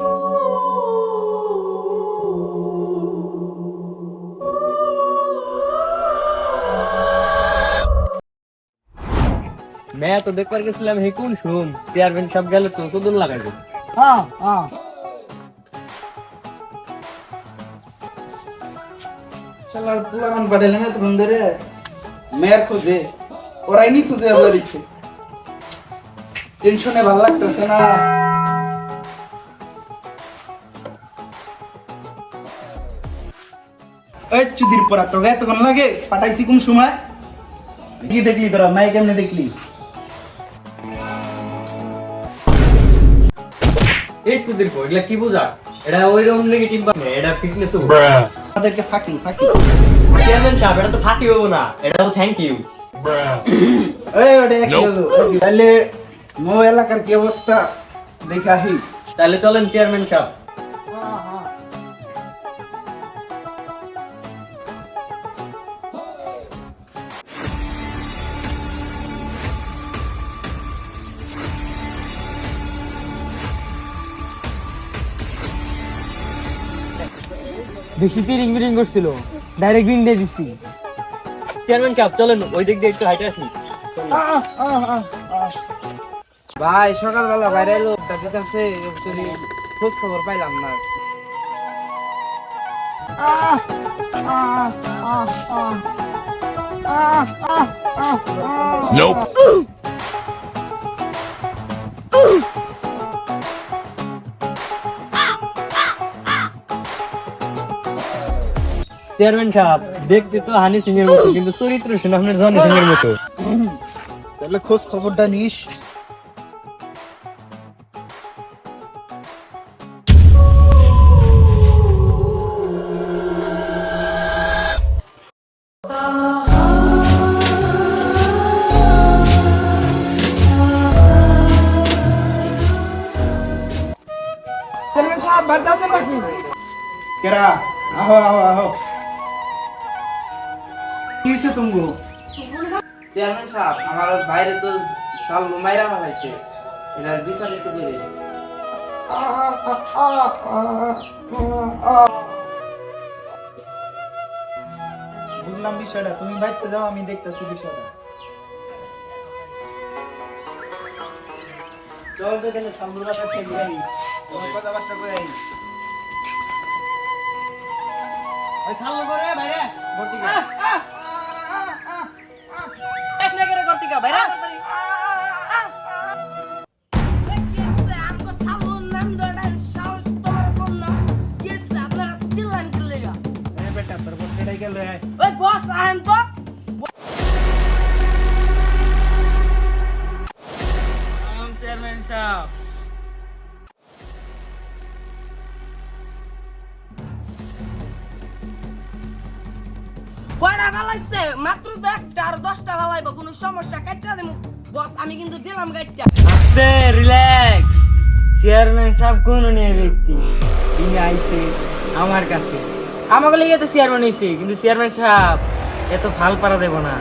मैं तो দেখবার গেছিলাম হে কোন শুন চেয়ারম্যান সব গেলে তো চোদন লাগাইবো। হ্যাঁ হ্যাঁ। শালার পুলামান পাঠাইলে না তখন ধরে মেয়ের খোঁজে ওরাই নি খুঁজে আবার দিছে টেনশনে ভালো লাগতেছে না। এই চুদির পরা। তোর গায়ে তখন লাগে পাঠাইছি কোন সময়? কি দেখলি তোরা? মাই কেমনে দেখলি? এই তোদের কই এগুলা কি বোঝা? এটা ওই রকম নেগেটিভ বা এটা ফিটনেস আমাদেরকে ফাঁকি ফাঁকি। চেয়ারম্যান সাহেব এটা তো ফাটি হব না। এটা তো থ্যাংক ইউ এই ওটা এক তাহলে মো এলাকার কি অবস্থা? দেখা হি তাহলে চলেন চেয়ারম্যান সাহেব। বেশি তিরিং বিরিং করছিল। ডাইরেক্ট বিন দিয়ে দিছি। চেয়ারম্যান সাহেব চলেন ওই দিক দিয়ে একটু হাইটে আসি। ভাই সকালবেলা বাইরে এলো দিতেছে একচুয়ালি খোঁজ খবর পাইলাম না। চেয়ারম্যান সাহেব দেখতে তো হানি সিং এর মতো কিন্তু চরিত্র শুনে আপনার জনি সিং এর মতো তাহলে খোঁজ খবরটা নিস চেয়ারম্যান সাহেব বাড়িতে আছেন নাকি হয়েছে তুমি চেয়ারম্যান সাহেব আমার বাইরে তো সাল মাইরা ফেলাইছে। এটার বিচার একটু করে বুঝলাম বিষয়টা তুমি বাইতে যাও আমি দেখতেছি বিষয়টা। চল তো বাসা তোমার কথা বাসা করে আই ওই করে বাইরে। ভর্তি এ বেটা তোর বস কেটাই গেল আয় চেয়ারম্যান সাহেব কয়টা মাত্র তো একটা আর দশটা ফেলাইব কোনো সমস্যা কাটটা দেবো বস আমি কিন্তু দিলাম গাইডটা আস্তে রিল্যাক্স চেয়ারম্যান সাহেব কোন নিয়ে ব্যক্তি। তিনি আইছে আমার কাছে। আমাকে লেগে তো চেয়ারম্যান হয়েছে কিন্তু চেয়ারম্যান সাহেব এত ভালো পারা দেব না।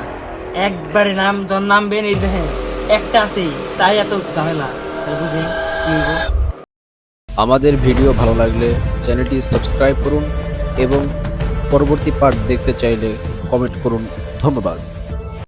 একবারে নাম জন নামবেন এই দেখেন একটা আছে তাই এত ঝামেলা। তাহলে কি আমাদের ভিডিও ভালো লাগলে চ্যানেলটি সাবস্ক্রাইব করুন এবং পরবর্তী পার্ট দেখতে চাইলে কমেন্ট করুন। ধন্যবাদ।